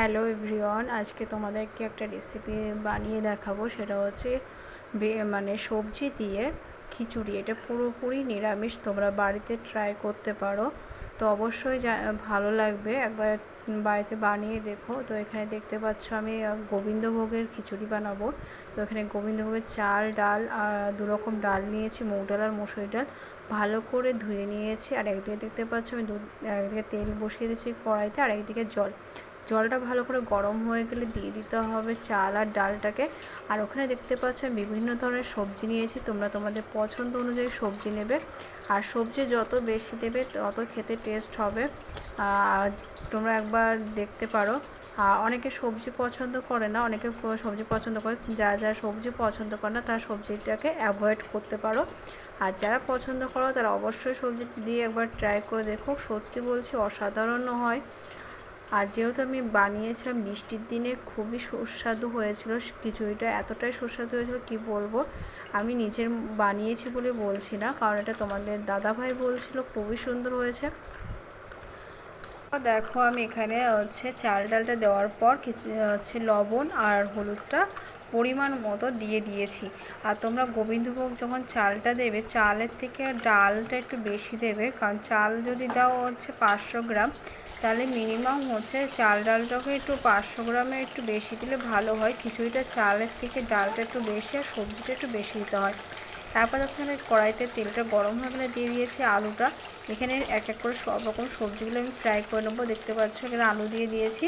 Hello everyone, আজকে তোমাদেরকে একটা রেসিপি বানিয়ে দেখাবো। সেটা হচ্ছে মানে সবজি দিয়ে খিচুড়ি। এটা পুরোপুরি নিরামিষ, তোমরা বাড়িতে ট্রাই করতে পারো। তো অবশ্যই ভালো লাগবে। একবার বাড়িতে বানিয়ে দেখো। তো এখানে দেখতে পাচ্ছ আমি গোবিন্দভোগের খিচুড়ি বানাবো। তো এখানে গোবিন্দভোগের চাল, ডাল, আর দু রকম ডাল নিয়েছি মুগ ডাল আর মুসুরি ডাল। ভালো করে ধুয়ে নিয়েছি। আর একদিকে দেখতে পাচ্ছ আমি দু একদিকে তেল বসিয়ে দিয়েছি কড়াইতে, আর একদিকে জল। জলটা ভালো করে গরম হয়ে গেলে দিয়ে দিতে হবে চাল আর ডালটাকে। আর ওখানে দেখতে পাচ্ছ আমি বিভিন্ন ধরনের সবজি নিয়েছি, তোমরা তোমাদের পছন্দ অনুযায়ী সবজি নেবে। আর সবজি যত বেশি দেবে তত খেতে টেস্ট হবে। তোমরা একবার দেখতে পারো। আর অনেকে সবজি পছন্দ করে না, অনেকে সবজি পছন্দ করে, যারা যারা সবজি পছন্দ করে না, তারা সবজিটাকে অ্যাভয়েড করতে পারো। আর যারা পছন্দ করো, তারা অবশ্যই সবজি দিয়ে একবার ট্রাই করে দেখো। সত্যি বলছি অসাধারণ হয়। আর যেহেতু আমি বানিয়েছিলাম, বৃষ্টির দিনে খুবই সুস্বাদু হয়েছিল, খিচুড়িটা এতটাই সুস্বাদু হয়েছিল কি বলব? আমি নিজের বানিয়েছি বলে বলছি না, কারণ এটা তোমাদের দাদাভাই বলছিল, খুবই সুন্দর হয়েছে। দেখো আমি এখানে হচ্ছে চাল ডালটা দেওয়ার পর হচ্ছে লবণ আর হলুদটা পরিমাণ মতো দিয়ে দিয়েছি। আর তোমরা গোবিন্দভোগ যখন চালটা দেবে, চালের থেকে ডালটা একটু বেশি দেবে। কারণ চাল যদি দাও হচ্ছে পাঁচশো গ্রাম, তাহলে মিনিমাম হচ্ছে চাল ডালটাকে একটু পাঁচশো গ্রামে একটু বেশি দিলে ভালো হয়। খিচুড়িটা চালের থেকে ডালটা একটু বেশি আর সবজিটা একটু বেশি দিতে হয়। তারপর যখন আমি কড়াইতে তেলটা গরম হয়ে গেলে দিয়ে দিয়েছি আলুটা। এখানে এক এক করে সব রকম সবজিগুলো আমি ফ্রাই করে নেব। দেখতে পাচ্ছ এখানে আলু দিয়ে দিয়েছি।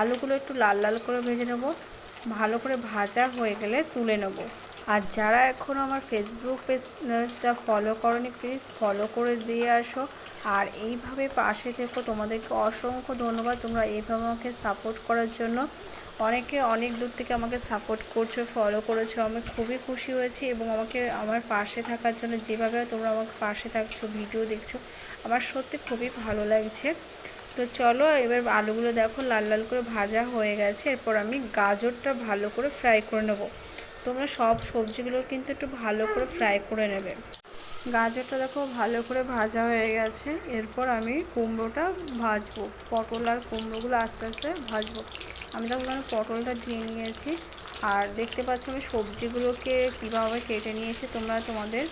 আলুগুলো একটু লাল লাল করে ভেজে নেব। ভালো করে ভাজা হয়ে গেলে তুলে নেব। আর যারা এখনও আমার ফেসবুক পেজটা ফলো করনি প্লিজ ফলো করে দিয়ে আসো। আর এইভাবে পাশে থেকো। তোমাদেরকে অসংখ্য ধন্যবাদ তোমরা এইভাবে আমাকে সাপোর্ট করার জন্য। অনেকে অনেক দূর থেকে আমাকে সাপোর্ট করছ ফলো করেছ। আমি খুবই খুশি হয়েছি এবং আমাকে আমার পাশে থাকার জন্য যেভাবে তোমরা আমাকে পাশে থাকছো ভিডিও দেখছ, আমার সত্যি খুবই ভালো লাগছে। তো চলো, এবার আলুগুলো দেখো লাল লাল করে ভাজা হয়ে গেছে। এরপর আমি গাজরটা ভালো করে ফ্রাই করে নেব। তোমরা সব সবজিগুলো কিন্তু একটু ভালো করে ফ্রাই করে নেবে। গাজরটা দেখো ভালো করে ভাজা হয়ে গেছে। এরপর আমি কুমড়োটা ভাজবো। পটল আর কুমড়োগুলো আস্তে আস্তে ভাজবো। আমি দেখো এখানে পটলটা দিয়ে নিয়েছি। আর দেখতে পাচ্ছ আমি সবজিগুলোকে কীভাবে কেটে নিয়েছি, তোমরা তোমাদের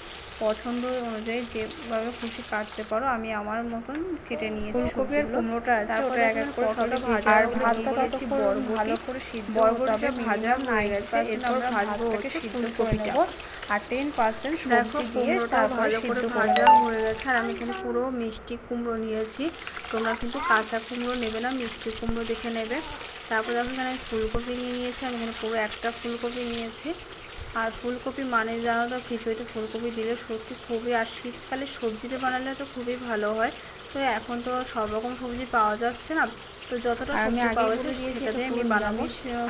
পছন্দ অনুযায়ী যেভাবে খুশি কাটতে পারো আমি আমার মতন কেটে নিয়েছি ফুলকপি আর কুমড়োটা আছে ওটা এক এক করে সবটা ভাজা আর ভাতটা ততক্ষণ ভালো করে সিদ্ধ বরবটিটা ভাজা হয়ে গেছে এরপর ভাজবো হচ্ছে ফুলকপিটা। আর টেন পার্সেন্ট সবজি দিয়ে তারপর করে ভাজা হয়ে গেছে আর আমি এখানে পুরো মিষ্টি কুমড়ো নিয়েছি। তোমরা কিন্তু কাঁচা কুমড়ো নেবে না মিষ্টি কুমড়ো দেখে নেবে। তারপর দেখো এখানে আমি ফুলকপি নিয়ে নিয়েছি আমি এখানে পুরো একটা ফুলকপি নিয়েছি। আর ফুলকপি মানে জানো তো খিচুড়িতে ফুলকপি দিলে সত্যি খুবই আর শীতকালে সবজিতে বানালে তো খুবই ভালো হয়। তো এখন তো সব রকম সবজি পাওয়া যাচ্ছে না। তো যতটা আমি আগে পাওয়া সেটাতে আমি বানাবো।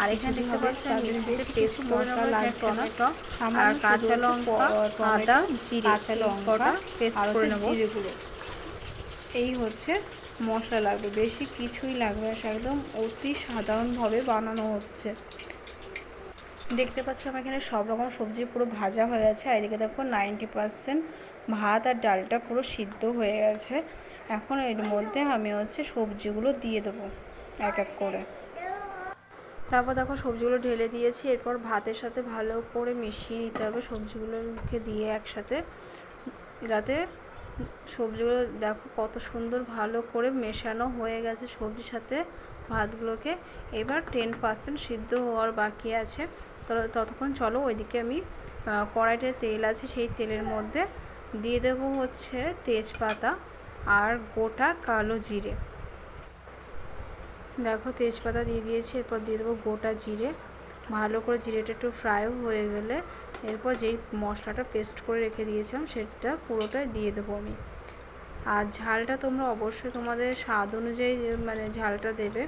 আর এখানে দেখতে পাচ্ছি আমি মিক্সিতে পেস্ট করে নেব টমেটো আর কাঁচা লঙ্কা আদা জিরে কাঁচা লঙ্কাটা পেস্ট করে নেব। এই হচ্ছে মশলা লাগবে। বেশি কিছুই লাগবে না একদম অতি সাধারণভাবে বানানো হচ্ছে। দেখতে পাচ্ছ আমার এখানে সব রকম সবজি পুরো ভাজা হয়ে গেছে, আর এদিকে দেখো নাইনটি পার্সেন্ট ভাত আর ডালটা পুরো সিদ্ধ হয়ে গেছে। এখন এর মধ্যে আমি হচ্ছে সবজিগুলো দিয়ে দেবো এক এক করে। তারপর দেখো সবজিগুলো ঢেলে দিয়েছি, এরপর ভাতের সাথে ভালো করে মিশিয়ে নিতে হবে সবজিগুলোকে দিয়ে একসাথে, যাতে সবজিগুলো দেখো কত সুন্দর ভালো করে মেশানো হয়ে গেছে সবজির সাথে। ভাতগুলোকে এবার টেন পার্সেন্ট সিদ্ধ হওয়ার বাকি আছে। ততক্ষণ চলো ওইদিকে আমি কড়াইতে তেল আছে সেই তেলের মধ্যে দিয়ে দেবো হচ্ছে তেজপাতা আর গোটা কালো জিরে। দেখো তেজপাতা দিয়ে দিয়েছি, এরপর দিয়ে দেবো গোটা জিরে। ভালো করে জিরেটা একটু ফ্রাইও হয়ে গেলে এরপর যেই মশলাটা পেস্ট করে রেখে দিয়েছিলাম সেটা পুরোটাই দিয়ে দেবো আমি। আর ঝালটা তোমরা অবশ্যই তোমাদের স্বাদ অনুযায়ী মানে ঝালটা দেবে।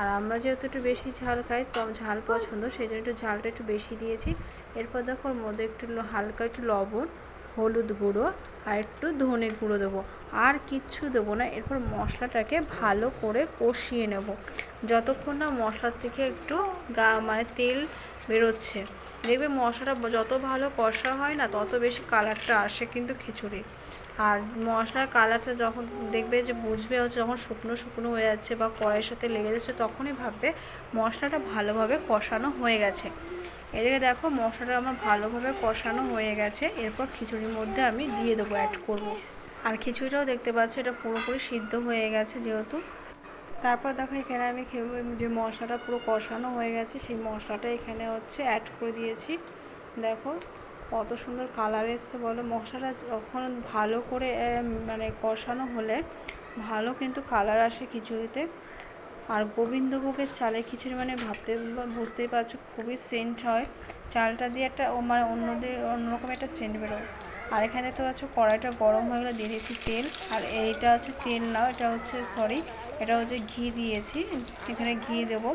আর আমরা যেহেতু একটু বেশি ঝাল খাই, তো ঝাল পছন্দ সেই জন্য একটু ঝালটা একটু বেশি দিয়েছি। এরপর দেখো ওর মধ্যে একটু হালকা একটু লবণ, হলুদ গুঁড়ো আর একটু ধনে গুঁড়ো দেবো। আর কিচ্ছু দেবো না, এরপর মশলাটাকে ভালো করে কষিয়ে নেব। যতক্ষণ না মশলার থেকে একটু গা মানে তেল বেরোচ্ছে। দেখবে মশলাটা যত ভালো কষা হয় না, তত বেশি কালারটা আসে কিন্তু খিচুড়ি। আর মশলার কালারটা যখন দেখবে যে বুঝবে হচ্ছে যখন শুকনো শুকনো হয়ে যাচ্ছে বা কড়াইয়ের সাথে লেগে যাচ্ছে, তখনই ভাববে মশলাটা ভালোভাবে কষানো হয়ে গেছে। এদিকে দেখো মশলাটা আমার ভালোভাবে কষানো হয়ে গেছে। এরপর খিচুড়ির মধ্যে আমি দিয়ে দেবো অ্যাড করব। আর খিচুড়িটাও দেখতে পাচ্ছ এটা পুরোপুরি সিদ্ধ হয়ে গেছে যেহেতু। তারপর দেখো এখানে আমি যে মশলাটা পুরো কষানো হয়ে গেছে, সেই মশলাটা এখানে হচ্ছে অ্যাড করে দিয়েছি। দেখো কত সুন্দর কালার এসছে বলো। মশলাটা যখন ভালো করে মানে কষানো হলে ভালো কিন্তু কালার আসে খিচুড়িতে। আর গোবিন্দভোগের চালের খিচুড়ি মানে ভাবতে বুঝতেই পারছ, খুবই সেন্ট হয়। চালটা দিয়ে একটা মানে অন্যদের, অন্যরকম একটা সেন্ট বেরোয়। আর এখানে তো আছে কড়াইটা গরম হয়ে গেলে দিয়ে দিয়েছি তেল। আর এইটা হচ্ছে তেল না, এটা হচ্ছে সরি এটা হচ্ছে ঘি দিয়েছি। এখানে ঘি দেবো।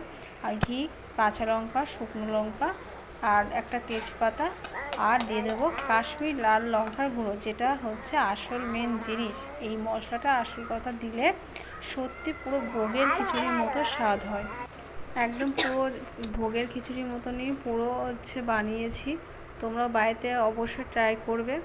আর ঘি, কাঁচা লঙ্কা, শুকনো লঙ্কা আর একটা তেজপাতা আর দিয়ে দেবো কাশ্মীর লাল লঙ্কার গুঁড়ো, যেটা হচ্ছে আসল মেন জিনিস। এই মশলাটা আসল কথা দিলে সত্যি পুরো ভোগের খিচুড়ির মতো স্বাদ হয়। একদম পুরো ভোগের খিচুড়ির মতনই পুরো হচ্ছে বানিয়েছি। তোমরা বাড়িতে অবশ্যই ট্রাই করবে।